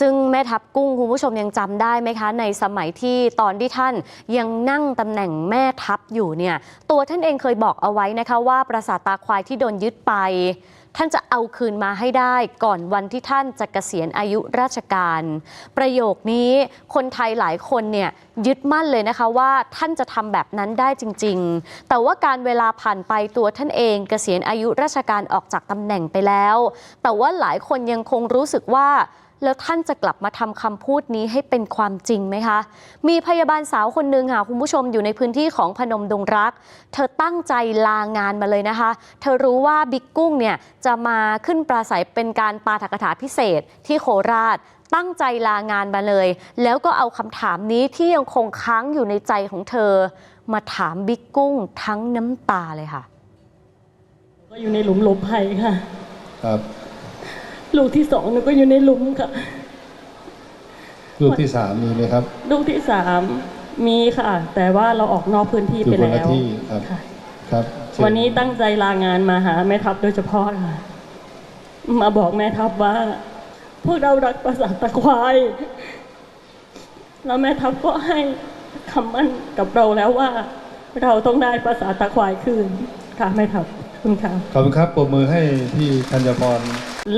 ซึ่งแม่ทัพกุ้งคุณผู้ชมยังจำได้ไหมคะ ในสมัยที่ตอนที่ท่านยังนั่งตำแหน่งแม่ทัพอยู่เนี่ยตัวท่านเองเคยบอกเอาไว้นะคะว่าปราสาทตาควายที่โดนยึดไป ท่านจะเอาคืนมาให้ได้ ก่อนวันที่ท่านจะเกษียณอายุราชการ ประโยคนี้คนไทยหลายคนเนี่ยยึดมั่นเลยนะคะว่าท่านจะทำแบบนั้นได้จริง ๆ แต่ว่าการเวลาผ่านไปตัวท่านเองเกษียณอายุราชการออกจากตำแหน่งไปแล้ว แต่ว่าหลายคนยังคงรู้สึกว่า แล้วท่านจะกลับมาทำคำพูดนี้ให้เป็นความจริงไหมคะ มีพยาบาลสาวคนหนึ่งค่ะคุณผู้ชมอยู่ในพื้นที่ของพนมดงรัก เธอตั้งใจลางานมาเลยนะคะ เธอรู้ว่าบิ๊กกุ้งเนี่ยจะมาขึ้นปราศัยเป็นการปาฐกถาพิเศษที่โคราชตั้งใจลางานมาเลย แล้วก็เอาคำถามนี้ที่ยังคงค้างอยู่ในใจของเธอ มาถามบิ๊กกุ้งทั้งน้ำตาเลยค่ะ ก็อยู่ในหลุมหลบภัยค่ะ ครับ ลูกที่สองหนูก็อยู่ในหลุมค่ะ ลูกที่สามมีไหมครับ ลูกที่สามมีค่ะ แต่ว่าเราออกนอกพื้นที่อยู่ไปคนละแล้วที่ครับ ค่ะ ครับเชิญวันนี้ตั้งใจลางานมาหาแม่ทัพโดยเฉพาะค่ะ มาบอกแม่ทัพว่า พวกเรารักประสาทตะควาย แล้วแม่ทัพก็ให้คำมั่นกับเราแล้วว่า เราต้องได้ประสาทตะควายคืนค่ะแม่ทัพขอบคุณค่ะ ขอบคุณครับปรบมือให้พี่ธัญพร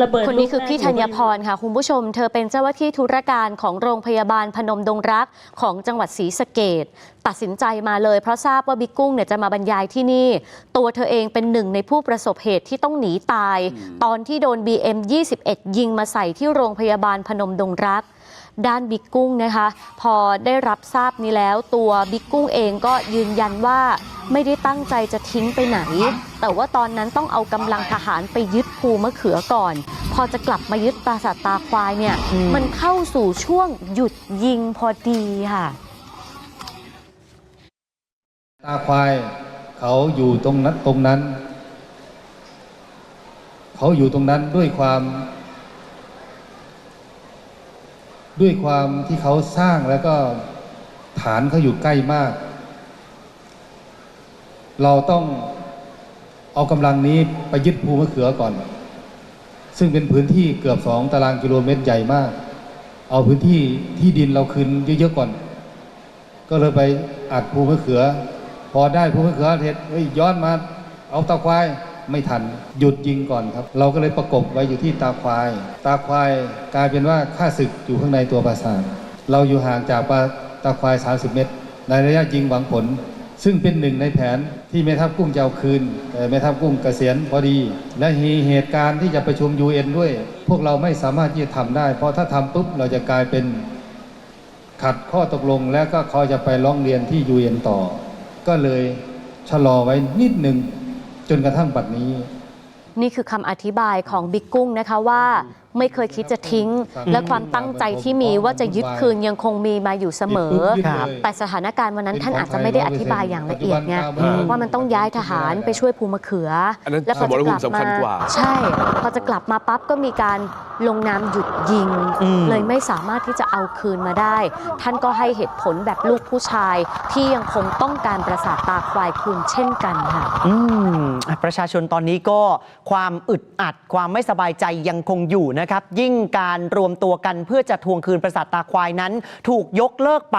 ระเบิดคนนี้คือลูกแรกพี่ธัญพรค่ะ คุณผู้ชม เธอเป็นเจ้าหน้าที่ธุรการของโรงพยาบาลพนมดงรักของจังหวัดศรีสะเกดตัดสินใจมาเลยเพราะทราบว่าบิ๊กกุ้งเนี่ยจะมาบรรยายที่นี่ ตัวเธอเองเป็นหนึ่งในผู้ประสบเหตุที่ต้องหนีตาย ตอนที่โดน BM 21 ยิงมาใส่ที่โรงพยาบาลพนมดงรัก ด้านบิ๊กกุ้งนะคะ พอได้รับทราบนี้แล้ว ตัวบิ๊กกุ้งเองก็ยืนยันว่าไม่ได้ตั้งใจจะทิ้งไปไหน แต่ว่าตอนนั้นต้องเอากำลังทหารไปยึดภูมะเขือก่อน พอจะกลับมายึดปราสาทตาควายเนี่ย มันเข้าสู่ช่วงหยุดยิงพอดีค่ะ ตาควายเขาอยู่ตรงนั้นตรงนั้น เขาอยู่ตรงนั้นด้วยความ ด้วยความที่เขาสร้างแล้วก็ฐานเขาอยู่ใกล้มาก เราต้องเอากำลังนี้ไปยึดภูมะเขือก่อน ซึ่งเป็นพื้นที่เกือบสองตารางกิโลเมตรใหญ่มาก เอาพื้นที่ที่ดินเราคืนเยอะๆก่อน ก็เลยไปอัดภูมะเขือ พอได้ภูมะเขือเสร็จเฮ้ยย้อนมาเอาตาควาย ไม่ทัน หยุดยิงก่อนครับ เราก็เลยประกบไว้อยู่ที่ตาควาย ตาควายกลายเป็นว่าข้าศึกอยู่ข้างในตัวปราสาทเราอยู่ห่างจากปาตาควาย 30 เมตร ในระยะยิงหวังผล ซึ่งเป็นหนึ่งในแผนที่แม่ทัพกุ้งจะเอาคืนแต่แม่ทัพกุ้งเกษียณพอดี และเหตุการณ์ที่จะประชุม UN ด้วย พวกเราไม่สามารถที่จะทำได้ เพราะถ้าทำปุ๊บเราจะกลายเป็นขัดข้อตกลงแล้วก็เขาจะไปร้องเรียนที่ยูเอ็นต่อ ก็เลยชะลอไว้นิดหนึ่ง จนกระทั่งบัดนี้ นี่คือคำอธิบายของบิ๊กกุ้งนะคะว่า ไม่เคยคิดจะทิ้ง และความตั้งใจที่มีว่าจะยึดคืนยังคงมีมาอยู่เสมอครับแต่สถานการณ์วันนั้นท่านอาจจะไม่ได้อธิบายอย่างละเอียดไงอืมว่ามันต้องย้ายทหารไปช่วยภูมะเขืออนนั้นแล้วพอจะกลับสมรภูมิสำคัมาญกว่าใช่ พอจะกลับมาปั๊บก็มีการลงนามหยุดยิงอืมเลยไม่สามารถที่จะเอาคืนมาได้ ท่านก็ให้เหตุผลแบบลูกผู้ชาย ที่ยังคงต้องการประสาทตาควายคืนเช่นกันค่ะอืมอะประชาชนตอนนี้ก็ความอึดอัดความไม่สบายใจยังคงอยู่นะครับ ยิ่งการรวมตัวกันเพื่อจะทวงคืนประสาทตาควายนั้น ถูกยกเลิกไป